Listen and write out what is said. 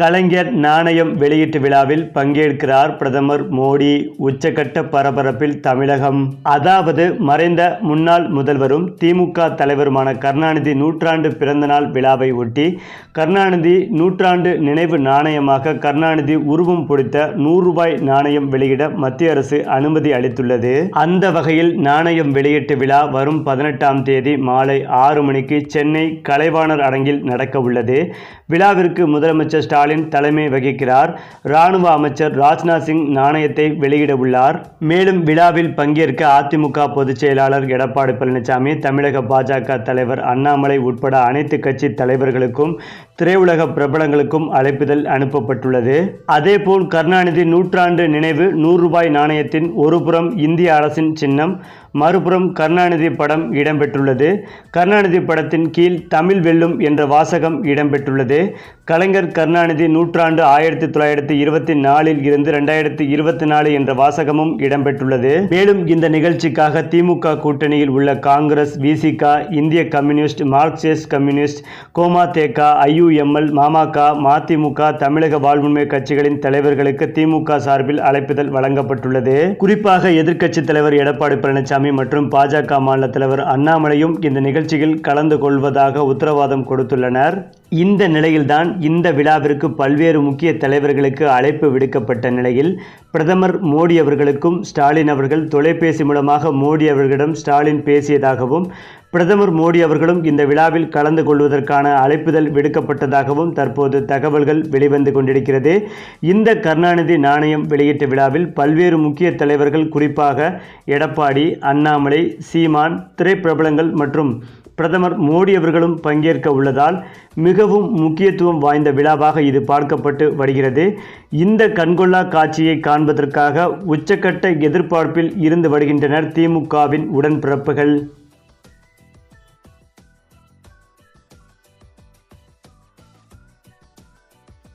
கலைஞர் நாணயம் வெளியீட்டு விழாவில் பங்கேற்கிறார் பிரதமர் மோடி. உச்சகட்ட பரபரப்பில் தமிழகம். அதாவது மறைந்த முன்னாள் முதல்வரும் திமுக தலைவருமான கருணாநிதி நூற்றாண்டு பிறந்தநாள் விழாவை ஒட்டி கருணாநிதி நூற்றாண்டு நினைவு நாணயமாக கருணாநிதி உருவம் பொடித்த நூறு ரூபாய் நாணயம் வெளியிட மத்திய அரசு அனுமதி அளித்துள்ளது. அந்த வகையில் நாணயம் வெளியீட்டு விழா வரும் பதினெட்டாம் தேதி மாலை ஆறு மணிக்கு சென்னை கலைவாணர் அரங்கில் நடக்க உள்ளது விழாவிற்கு முதலமைச்சர் ஸ்டாலின் ஸ்டாலின் தலைமை வகிக்கிறார். ராணுவ அமைச்சர் ராஜ்நாத் சிங் நாணயத்தை வெளியிட உள்ளார். மேலும் விழாவில் பங்கேற்க அதிமுக பொதுச் செயலாளர் எடப்பாடி பழனிசாமி தமிழக பாஜக தலைவர் அண்ணாமலை உட்பட அனைத்து கட்சி தலைவர்களுக்கும் திரையுலக பிரபலங்களுக்கும் அழைப்புதல் அனுப்பப்பட்டுள்ளது. அதேபோல் கருணாநிதி நூற்றாண்டு நினைவு நூறு ரூபாய் நாணயத்தின் ஒருபுறம் இந்திய அரசின் சின்னம் மறுபுறம் கருணாநிதி படம் இடம்பெற்றுள்ளது. கருணாநிதி படத்தின் கீழ் தமிழ் வெல்லும் என்ற வாசகம் இடம்பெற்றுள்ளது. கலைஞர் கருணாநிதி நூற்றாண்டு ஆயிரத்தி தொள்ளாயிரத்தி இருபத்தி நாலில் இருந்து ரெண்டாயிரத்தி இருபத்தி நாலு என்ற வாசகமும் இடம்பெற்றுள்ளது. மேலும் இந்த நிகழ்ச்சிக்காக திமுக கூட்டணியில் உள்ள காங்கிரஸ் விசிக இந்திய கம்யூனிஸ்ட் மார்க்சிஸ்ட் கம்யூனிஸ்ட் கோமா தேகா ஐயுஎம்எல் மாமக மதிமுக தமிழக வாழ்வுரிமை கட்சிகளின் தலைவர்களுக்கு திமுக சார்பில் அழைப்புதல் வழங்கப்பட்டுள்ளது. குறிப்பாக எதிர்க்கட்சித் தலைவர் எடப்பாடி பழனிசாமி மற்றும் பாஜக மாநில தலைவர் அண்ணாமலையும் இந்த நிகழ்ச்சியில் கலந்து கொள்வதாக உத்தரவாதம் கொடுத்துள்ளனர். இந்த நிலையில்தான் இந்த விழாவிற்கு பல்வேறு முக்கிய தலைவர்களுக்கு அழைப்பு விடுக்கப்பட்ட நிலையில் பிரதமர் மோடி அவர்களுக்கும் ஸ்டாலின் அவர்கள் தொலைபேசி மூலமாக மோடி அவர்களிடம் ஸ்டாலின் பேசியதாகவும் பிரதமர் மோடி அவர்களும் இந்த விழாவில் கலந்து கொள்வதற்கான அழைப்புதல் விடுக்கப்பட்டதாகவும் தற்போது தகவல்கள் வெளிவந்து கொண்டிருக்கிறது. இந்த கருணாநிதி நாணயம் வெளியீட்டு விழாவில் பல்வேறு முக்கிய தலைவர்கள் குறிப்பாக எடப்பாடி அண்ணாமலை சீமான் திரைப்பிரபலங்கள் மற்றும் பிரதமர் மோடி அவர்களும் பங்கேற்க உள்ளதால் மிகவும் முக்கியத்துவம் வாய்ந்த விழாவாக இது பார்க்கப்பட்டு வருகிறது. இந்த கண்கொள்ளா காட்சியை காண்பதற்காக உச்சக்கட்ட எதிர்பார்ப்பில் இருந்து வருகின்றனர் திமுகவின் உடன்பிறப்புகள்.